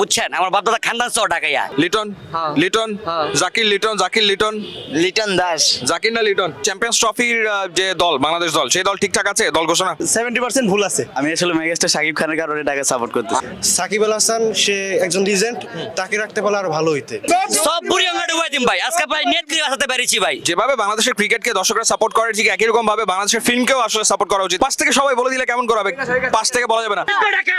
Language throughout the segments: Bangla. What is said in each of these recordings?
বুঝছেন? আমার বাপ দাদা খানদান সহ ঢাকাইয়া। লিটন হ্যাঁ। লিটন হ্যাঁ। জাকির লিটন জাকির লিটন। লিটন দাস। জাকির না লিটন? চ্যাম্পিয়ন্স ট্রফির যে দল বাংলাদেশ দল সেই দল ঠিকঠাক আছে? দল ঘোষণা? সেভেন্টি পার্সেন্ট ভুল আছে। আমি আসলে মেগাস্টার শাকিব খানের কারণে ঢাকা সাপোর্ট করতেছি। সাকিব আল হাসান সে একজন লিজেন্ড তাকে রাখতে পারলে আরও ভালো হইতে। সব বুড়ি অঙ্গা ডুবাই দিম ভাই। আজকে ভাই নেট করে আসাতে পেরেছি ভাই। যেভাবে বাংলাদেশের ক্রিকেটকে দর্শকরা সাপোর্ট করে ঠিক একই রকম ভাবে বাংলাদেশের ফিল্মকেও আসলে সাপোর্ট করা উচিত। পাশ থেকে সবাই বলে দিলে কেমন করা হবে পাশ থেকে বলা যাবে না। টাকা টাকা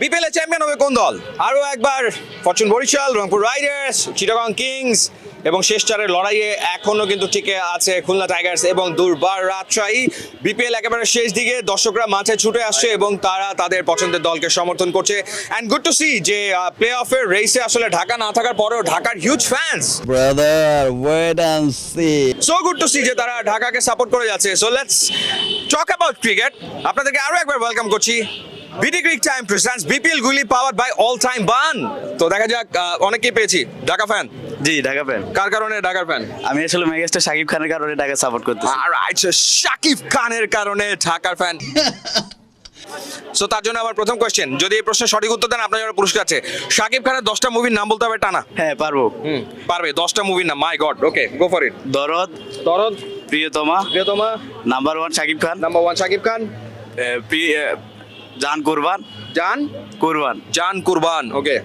বিপিএল এ চ্যাম্পিয়ন হবে কোন দল? আরও একবার Fortune Barishal Rangpur Riders Chittagong Kings এবং শেষ চারের লড়াইয়ে এখনও কিন্তু টিকে আছে খুলনা টাইগার্স এবং দুর্বার রাজশাহী। বিপিএল একেবারে শেষ দিকে দর্শকরা মাঠে ছুটে আসছে এবং তারা তাদের পছন্দের দলকে সমর্থন করছে। অ্যান্ড গুড টু সি যে প্লে অফের রেসে আসলে ঢাকা না থাকার পরেও ঢাকার huge fans Brother, wait and see. So good to see যে তারা ঢাকাকে সাপোর্ট করে যাচ্ছে। So let's talk about cricket আপনাদেরকে আরও একবার ওয়েলকাম করছি। BD Cric Time presents BPL গুলি powered by All Time bun তো দেখা যাক অনেকেই পেয়েছি। ঢাকা ফ্যান জি ঢাকা ফ্যান কার কারণে ঢাকার ফ্যান আমি আসলে মেগাস্টার শাকিব খানের কারণে ঢাকা সাপোর্ট করতেছি। আর আচ্ছা শাকিব খানের কারণে ঢাকার ফ্যান সো তার জন্য আমার প্রথম কোশ্চেন যদি এই প্রশ্নের সঠিক উত্তর দেন আপনার জন্য পুরস্কার আছে। শাকিব খানের দশটা মুভির নাম বলতে হবে টানা। হ্যাঁ পারব। হুম পারবে। দশটা মুভির নাম মাই god okay go for it Dorod Dorod Priyotoma Priyotoma. Number one Shakib Khan. Number one Shakib Khan. এ, প্রি- এ, জান কুরবান। জান? কুরবান। জান কুরবান ওকে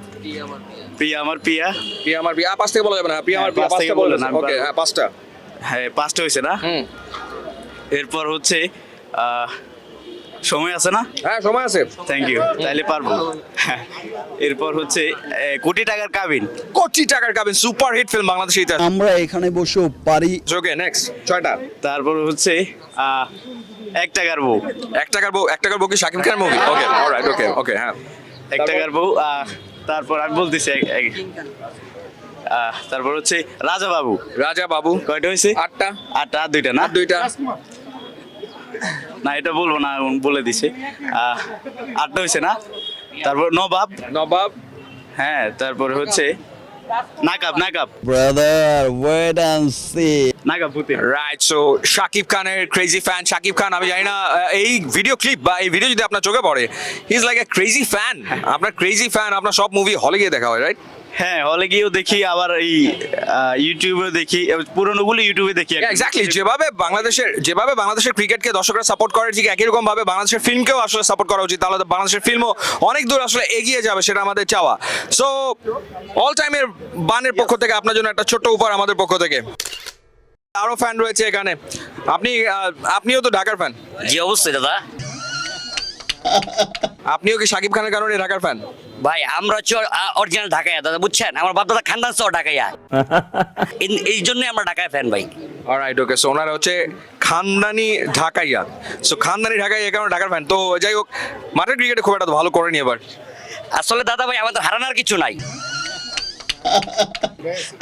প্রিয়া আমার প্রিয়া। প্রিয়া আমার প্রিয়া। পাঁচ থেকে বলা যাবে না। প্রিয়া আমার হ্যাঁ, প্রিয়া পাঁচ থেকে ওকে হ্যাঁ পাঁচটা। হ্যাঁ পাঁচটা হয়েছে না? এরপর হচ্ছে সময় আছে না? হ্যাঁ সময় আছে। থ্যাংক ইউ তাইলে পারব। এরপর হচ্ছে কোটি টাকার কাবিন। কোটি টাকার কাবিন সুপার হিট ফিল্ম ইতিহাস। আমরা এখানে বসেও পারি। ওকে নেক্সট ছয়টা। তারপর হচ্ছে আহ, এক টাকার বউ। এক টাকার বউ এক টাকার বউ কি শাকিব খানের movie okay alright okay okay হ্যাঁ। এক টাকার বউ আহ, তারপর আমি বলতেছি এক- এক- আহ, তারপর হচ্ছে রাজা বাবু। রাজা বাবু। কয়টা হয়েছে? আটটা। আটটা আর দুইটা না? আর দুইটা। না এটা বলব না উনি বলে দিছে। আহ, আটটা হয়েছে না? তারপর নবাব। নবাব। হ্যাঁ তারপর হচ্ছে Nakaab Nakaab brother wait and see Nakaab Putin right so Shakib খানের ক্রেজি ফ্যান শাকিব খান আমি জানি না এই ভিডিও ক্লিপ বা এই ভিডিও যদি আপনার চোখে পড়ে he is like a crazy fan আপনার ক্রেজি ফ্যান আপনার সব মুভি হলে গিয়ে দেখা হয় রাইট হ্যাঁ হলে গিয়েও দেখি আবার এই ইউটিউবে দেখি পুরোনোগুলো ইউটিউবে দেখি এক্স্যাক্টলি যেভাবে বাংলাদেশের যেভাবে বাংলাদেশের ক্রিকেটকে দর্শকরা সাপোর্ট করে ঠিক একই রকম ভাবে বাংলাদেশের ফিল্মকেও আসলে সাপোর্ট করা উচিত। তাহলে বাংলাদেশের ফিল্মও অনেক দূর আসলে এগিয়ে যাবে সেটা আমাদের চাওয়া। সো অল টাইমের বানের পক্ষ থেকে আপনার জন্য একটা ছোট্ট উপহার আমাদের পক্ষ থেকে। আরও ফ্যান রয়েছে এখানে। আপনি আপনিও তো ঢাকার ফ্যান জি অবশ্যই দাদা। আপনিও কি সাকিব খানের কারণে ঢাকার ফ্যান ভাই আমরা হচ্ছে অরিজিনাল ঢাকাইয়া দাদা বুঝছেন? আমার বাপ দাদা খানদান সহ ঢাকাইয়া। এই- এই জন্যই আমরা ঢাকায় ফ্যান ভাই। অলরাইট ওকে সো ওনারা হচ্ছে খানদানি ঢাকাইয়া। সো খানদানি ঢাকাই এই কারণে ঢাকার ফ্যান তো যাই হোক মাঠের ক্রিকেটে খুব একটা ভালো করেনি এবার। আসলে দাদা ভাই আমাদের হারানোর কিছু নাই।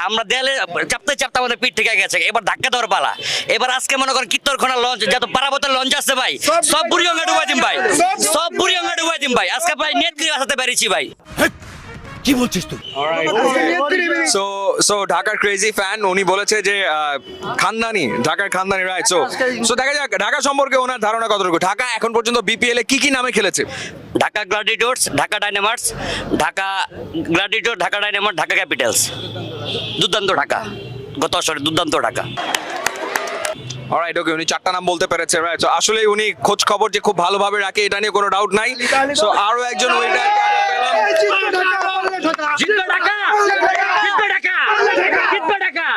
আমরা দেয়ালে চাপতে চাপতে আমাদের পিঠ থেকে গেছে। এবার ধাক্কা দেওয়ার পালা। এবার আজকে মনে করেন কিত্তরখানা লঞ্চ যত পারাবতের লঞ্চ আছে ভাই সব বুড়ি অঙ্গা ডুবাই দিম ভাই। সব বুড়ি অঙ্গা ডুবাই দিম ভাই। আজকে ভাই নেট করে আসাতে পেরেছি ভাই। সো সো ঢাকার ক্রেজি ফ্যান উনি বলেছে যে আহ, খানদানি ঢাকার খানদানি রাইট সো সো দেখা যাক ঢাকা সম্পর্কে ওনার ধারণা কতটুকু? ঢাকা এখন পর্যন্ত বিপিএল এ কি কি নামে খেলেছে? Dhaka Gladiators Dhaka Dynamites Dhaka Gladiator Dhaka Dynamites Dhaka Capitals দুর্দান্ত ঢাকা গত বছরে দুর্দান্ত ঢাকা অলরাইট ওকে উনি চারটা নাম বলতে পেরেছে রাইট সো আসলে উনি খোঁজ খবর যে খুব ভালোভাবে রাখে এটা নিয়ে কোনো ডাউট নাই। সো আরও একজন উইনার জিতবে ঢাকা জিতবে ঢাকা জিতবে Dhaka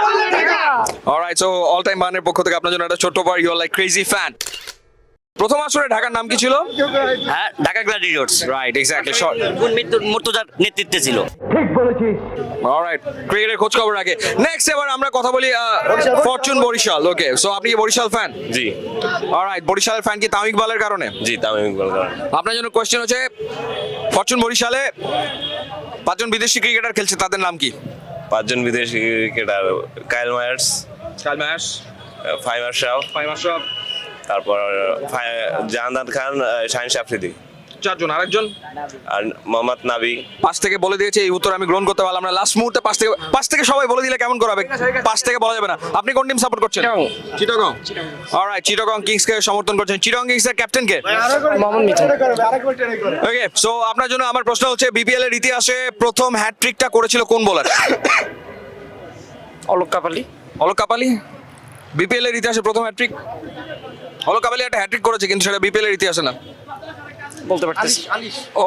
alright so all time মানের পক্ষ থেকে আপনার জন্য একটা ছোট্ট বার ইউর লাইক ক্রেজি ফ্যান প্রথম আসলে ঢাকার নাম কি ছিল? হ্যাঁ ঢাকা গ্লাডিটোর্স রাইট এক্স্যাক্টলি শর্ট মুর্তজার নেতৃত্বে ছিল। অলরাইট ক্রিকেটের খোঁজ খবর রাখে নেক্সট এবার আমরা কথা বলি ফরচুন বরিশাল। ওকে সো আপনি কি বরিশাল ফ্যান জি। অলরাইট বরিশালের ফ্যান কি তামিম ইকবালের কারণে? জি তামিম ইকবাল কারণ। আপনার জন্য কোয়েশ্চেন হচ্ছে ফরচুন বরিশালে পাঁচজন বিদেশি ক্রিকেটার খেলছে তাদের নাম কি? পাঁচজন বিদেশি ক্রিকেটার কাইল মায়ার্স কাল শাহ ফাইভ আশরাফ তারপর ফাই- খান শাহিন আফ্রিদি। চারজন আরেকজন? আর মোহাম্মদ নাবি। পাশ থেকে বলে দিয়েছে এই উত্তর আমি গ্রহণ করতে পারলাম না। লাস্ট মুহূর্তে পাশ থেকে পাশ থেকে সবাই বলে দিলে কেমন করাবে? পাশ থেকে বলা যাবে না। আপনি কোন টিম সাপোর্ট করছেন? চিটাগং। অলরাইট চিটাগং কিংস কে সমর্থন করছেন? চিটাগং কিংস এর ক্যাপ্টেন কে? ওকে সো আপনার জন্য আমার প্রশ্ন হচ্ছে বিপিএল এর ইতিহাসে প্রথম হ্যাটট্রিকটা করেছিল কোন বোলার অলোক কাপালি। অলোক কাপালি। বিপিএল এর ইতিহাসে প্রথম হ্যাট্রিক অলোক কাপালি একটা হ্যাট্রিক করেছে কিন্তু সেটা বিপিএল এর ইতিহাসে না। বলতে পারতেছি।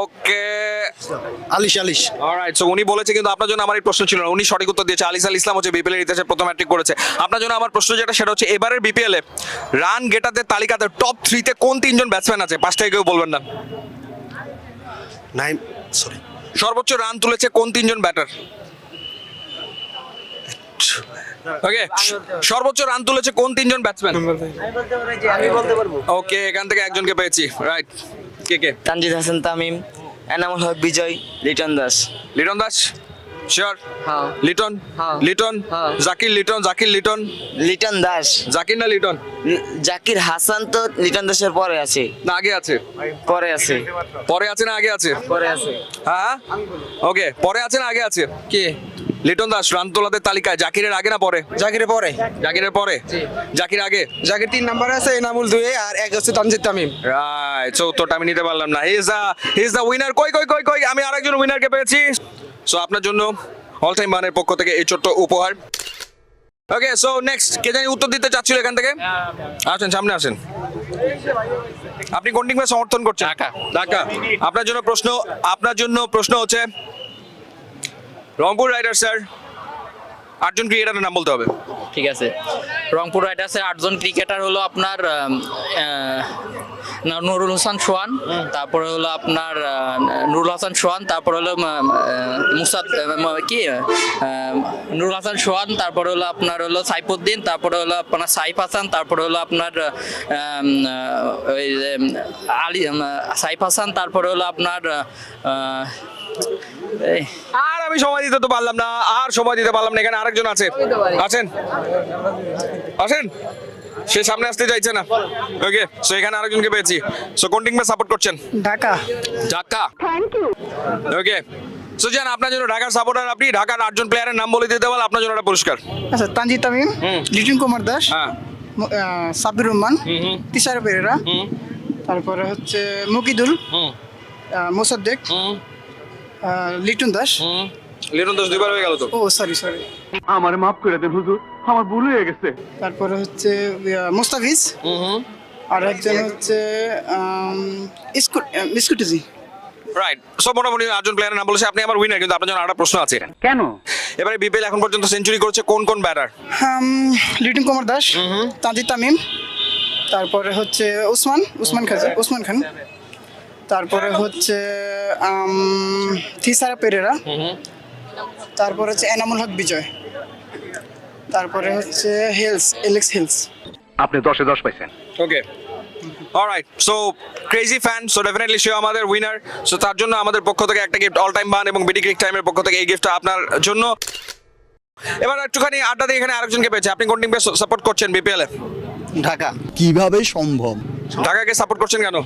ওকে। আলিশ আলিশ। অলরাইট সো উনি বলেছে কিন্তু আপনার জন্য আমার এই প্রশ্ন ছিল না। উনি সঠিক উত্তর দিয়েছে আলিস আল ইসলাম হচ্ছে বিপিএল এর ইতিহাসে প্রথম হ্যাট্রিক করেছে। আপনার জন্য আমার প্রশ্ন যেটা সেটা হচ্ছে এবারের বিপিএল এ রান গেটারদের তালিকাতে টপ থ্রিতে কোন তিনজন ব্যাটসম্যান আছে? পাঁচটায় কেউ বলবেন না। নাইম সরি সর্বোচ্চ রান তুলেছে কোন তিনজন ব্যাটার ওকে সর্বোচ্চ রান তুলেছে কোন তিনজন ব্যাটসম্যান ওকে এখান থেকে একজনকে পেয়েছি রাইট কে কে? তানজিদ হাসান তামিম এনামুল হক বিজয় লিটন দাস। লিটন দাস? শিওর হ্যাঁ। লিটন? হ্যাঁ। লিটন? হ্যাঁ। জাকির লিটন জাকির লিটন? লিটন দাস। জাকির না লিটন? জাকির হাসান তো লিটন দাসের পরে আছে। না আগে আছে। পরে আছে। পরে আছে না আগে আছে? পরে আছে। হ্যাঁ? ওকে পরে আছে না আগে আছে? কে? লিটন দাস রান তোলাদের তালিকায় জাকিরের আগে না পরে? জাকিরের পরে। জাকিরের পরে? জাকির আগে? জাকির তিন নাম্বারে আছে এনামুল দুয়ে আর এক হচ্ছে তানজিদ তামিম। রাইট সো উত্তরটা আমি নিতে পারলাম না। Is the is the winner কই কই কই কই আমি আরেকজন উইনারকে পেয়েছি। সো আপনার জন্য অল টাইম মানের পক্ষ থেকে এই ছোট্ট উপহার। ওকে সো নেক্সট কে জানি উত্তর দিতে চাচ্ছিল এখান থেকে? আসেন সামনে আসেন। আপনি কোন টিমকে সমর্থন করছেন? ঢাকা। ঢাকা। আপনার জন্য প্রশ্ন আপনার জন্য প্রশ্ন হচ্ছে রংপুর রাইডার স্যার। আটজন ক্রিকেটারের নাম বলতে হবে। ঠিক আছে। রংপুর রাইডার্সের আটজন ক্রিকেটার হলো আপনার নুরুল হাসান সোহান তারপরে হলো আপনার নুরুল হাসান সোহান তারপরে হলো মুসাদ কি নুরুল হাসান সোহান তারপরে হলো আপনার হলো সাইফুদ্দিন তারপরে হলো আপনার সাইফ হাসান তারপরে হলো আপনার ওই আলী সাইফ হাসান তারপরে হলো আপনার আর আমি সময় দিতে তো পারলাম না আর সময় দিতে পারলাম না এখানে আরেকজন আছে। আছেন আসেন। সে সামনে আসতে চাইছে না। ওকে সো এখানে আরেকজনকে পেয়েছি। সো কোন টিমকে সাপোর্ট করছেন? ঢাকা। ঢাকা। ওকে সো জান আপনার জন্য ঢাকার সাপোর্টার আপনি ঢাকার আটজন প্লেয়ারের নাম বলে দিতে পারলে আপনার জন্য একটা পুরস্কার। আচ্ছা তানজিদ তামিম হুম। লিটন কুমার দাস হ্যাঁ। সাব্বির রহমান হুম হুম। তিসার পেরেরা হুম। তারপরে হচ্ছে মুকিদুল মোসাদ্দেক লিটন দাস। হুম। লিটন দাস দুইবার হয়ে গেল তো। ও সরি সরি আমারে মাফ করে দেন হুজুর। আমার ভুল হয়ে গেছে। তারপরে হচ্ছে মুস্তাফিজ। আর একজন হচ্ছে ইস্কুটিজি। রাইট সব মোটামুটি আটজন প্লেয়ারের নাম বলেছে আপনি আমার উইনার কিন্তু আপনার জন্য একটা প্রশ্ন আছে। কেন? এবারে বিপিএল এখন পর্যন্ত সেঞ্চুরি করেছে কোন কোন ব্যাটার লিটন কুমার দাস তানজিদ তামিম তারপরে হচ্ছে উসমান উসমান খান উসমান খান। তারপরে হচ্ছে থিসারা পেরেরা। তারপরে হচ্ছে এনামুল হক বিজয়। তারপরে হচ্ছে হেলস এলেক্স হেলস আপনি দশে দশ পাইছেন। Okay alright so crazy fan so definitely সে আমাদের উইনার সো তার জন্য আমাদের পক্ষ থেকে একটা গিফট অল টাইম বান এবং বিডি ক্রিক টাইমের পক্ষ থেকে এই গিফটটা আপনার জন্য। এবার একটুখানি আড্ডা দিয়ে এখানে আরেকজনকে পেয়েছে। আপনি কোন টিমকে সাপোর্ট করছেন বিপিএল এ? ঢাকা। কীভাবে সম্ভব? ঢাকাকে সাপোর্ট করছেন কেন?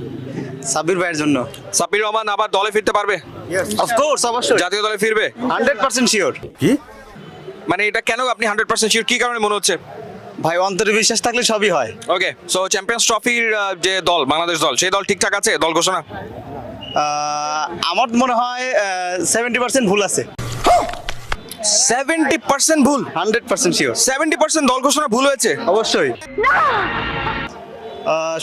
সাব্বির ভাইয়ের জন্য। সাব্বির রহমান আবার দলে ফিরতে পারবে? অফকোর্স অবশ্যই। জাতীয় দলে ফিরবে? হান্ড্রেড পার্সেন্ট শিওর মানে এটা কেন আপনি হান্ড্রেড পার্সেন্ট শিওর কি কারণে মনে হচ্ছে? ভাই অন্তরে বিশ্বাস থাকলে সবই হয়। ওকে সো চ্যাম্পিয়ন্স ট্রফির যে দল বাংলাদেশ দল সেই দল ঠিকঠাক আছে? দল ঘোষণা? আমার মনে হয় সেভেন্টি পার্সেন্ট ভুল আছে। সেভেন্টি পার্সেন্ট ভুল? Hundred percent sure seventy percent দল ঘোষণা ভুল হয়েছে? অবশ্যই।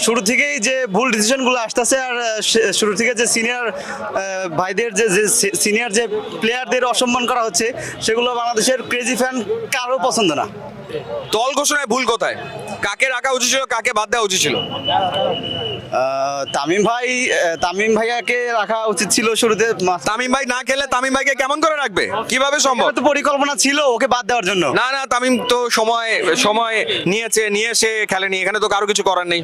শুরু থেকেই যে ভুল ডিসিশনগুলো আসতেছে আর শুরু থেকে যে সিনিয়র ভাইদের যে যে সিনিয়র যে প্লেয়ারদের অসম্মান করা হচ্ছে, সেগুলো বাংলাদেশের ক্রেজি ফ্যান কারও পছন্দ না। দল ঘোষণায় ভুল কোথায়? কাকে রাখা উচিত ছিল কাকে বাদ দেওয়া উচিত ছিল? তামিম ভাই তামিম ভাইয়াকে রাখা উচিত ছিল শুরুতে। তামিম ভাই না খেলে তামিম ভাইকে কেমন করে রাখবে? কীভাবে সম্ভব? তো পরিকল্পনা ছিল ওকে বাদ দেওয়ার জন্য। না না তামিম তো সময় সময় নিয়েছে নিয়ে এসে খেলেনি এখানে তো কারও কিছু করার নেই।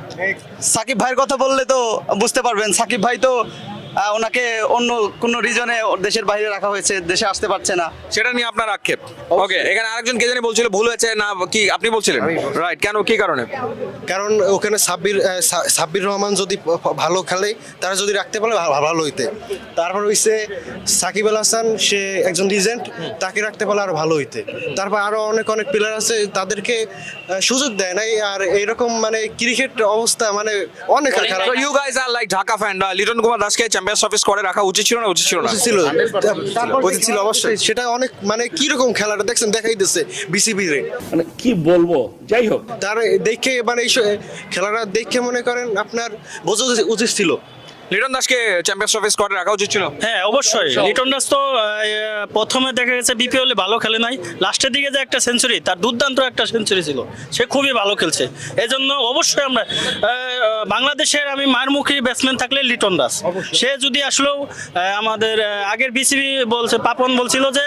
সাকিব ভাইয়ের কথা বললে তো বুঝতে পারবেন সাকিব ভাই তো ওনাকে অন্য কোনো রিজনে দেশের বাইরে রাখা হয়েছে দেশে আসতে পারছে না। সেটা নিয়ে আপনার আক্ষেপ? ওকে এখানে আরেকজন কে জানি বলছিল ভুল হয়েছে না কি আপনি বলছিলেন? রাইট কেন কি কারণে? কারণ ওখানে সাব্বির সাব্বির রহমান যদি ভালো খেলে তারা যদি রাখতে পারে ভালো হইতে। তারপর হইছে সাকিব আল হাসান সে একজন লিজেন্ড তাকে রাখতে পারলে আরও ভালো হইতে। তারপর আরও অনেক অনেক প্লেয়ার আছে তাদেরকে সুযোগ দেয় নাই আর এরকম মানে ক্রিকেট অবস্থা মানে অনেক খারাপ। You you are like Dhaka fan Liton Kumar দাসকে চ্যাম্পিয়ন্স ট্রফি স্কোয়াডে রাখা উচিত ছিল না উচিত ছিল না? ছিল। উচিত ছিল। অবশ্যই। সেটা অনেক মানে কীরকম খেলাটা দেখছেন দেখাই দিচ্ছে বিসিবি রে মানে কি বলব? যাই হোক। তার দেখে মানে এই খেলাটা দেখে মনে করেন আপনার বোঝা উচিত ছিল। লিটন দাসকে চ্যাম্পিয়ন্স ট্রফি স্কোয়াডে রাখা উচিত ছিল হ্যাঁ অবশ্যই। লিটন দাস তো প্রথমে দেখা গেছে বিপিএল ভালো খেলে নাই। লাস্টের দিকে যে একটা সেঞ্চুরি তার দুর্দান্ত একটা সেঞ্চুরি ছিল। সে খুবই ভালো খেলছে। এই জন্য অবশ্যই আমরা বাংলাদেশের আমি মারমুখী ব্যাটসম্যান থাকলে লিটন দাস। সে যদি আসলেও আমাদের আগের বিসিবি বলছে পাপন বলছিল যে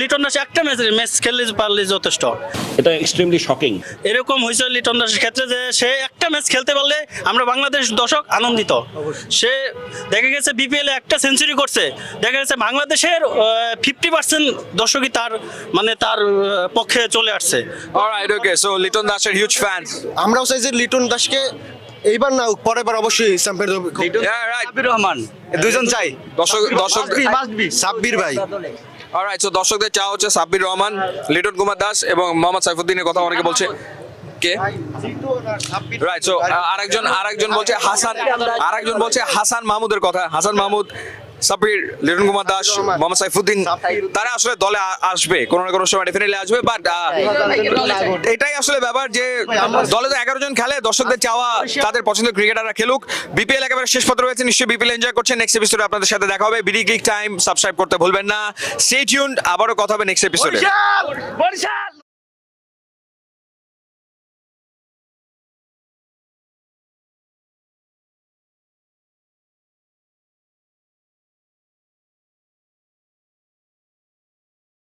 লিটন দাস একটা ম্যাচ ম্যাচ খেললে পারলে যথেষ্ট। এটা এক্সট্রিমলি শকিং এরকম হয়েছে লিটন দাসের ক্ষেত্রে যে সে একটা ম্যাচ খেলতে পারলে আমরা বাংলাদেশ দর্শক আনন্দিত। সে দেখা গেছে বিপিএল একটা সেঞ্চুরি করছে। দেখা গেছে বাংলাদেশের ফিফটি পার্সেন্ট দর্শকই তার মানে তার পক্ষে চলে আসছে। অলরাইট ওকে সো লিটন দাসের হিউজ ফ্যান আমরাও চাই যে লিটন দাসকে এইবার না পরের বার অবশ্যই চ্যাম্পিয়ন রাইট সাব্বির রহমান। এই দুইজন চাই। দর্শক দর্শক সাব্বির ভাই। অলরাইট সো দর্শকদের চাওয়া হচ্ছে সাব্বির রহমান লিটন কুমার দাস এবং মোহাম্মদ সাইফুদ্দিনের কথা অনেকে বলছে। রাইট সো আরেকজন আরেকজন বলছে হাসান, আরেকজন বলছে হাসান মাহমুদের কথা। হাসান মাহমুদ, সাব্বির, লিটন কুমার দাস, মোহাম্মদ সাইফুদ্দিন, তারা আসলে দলে আসবে। কোনো না কোনো সময় ডেফিনেটলি আসবে বাট এটাই আসলে ব্যাপার যে দলে তো এগারো জন খেলে, দর্শকদের চাওয়া, তাদের পছন্দের ক্রিকেটাররা খেলুক। বিপিএল একেবারে শেষ পত্র হয়েছে নিশ্চয়ই বিপিএল এনজয় করছে নেক্সট এপিসোডে আপনাদের সাথে দেখা হবে। বিডি ক্লিক টাইম সাবস্ক্রাইব করতে ভুলবেন না। স্টে টিউনড আবারও কথা হবে নেক্সট এপিসোডে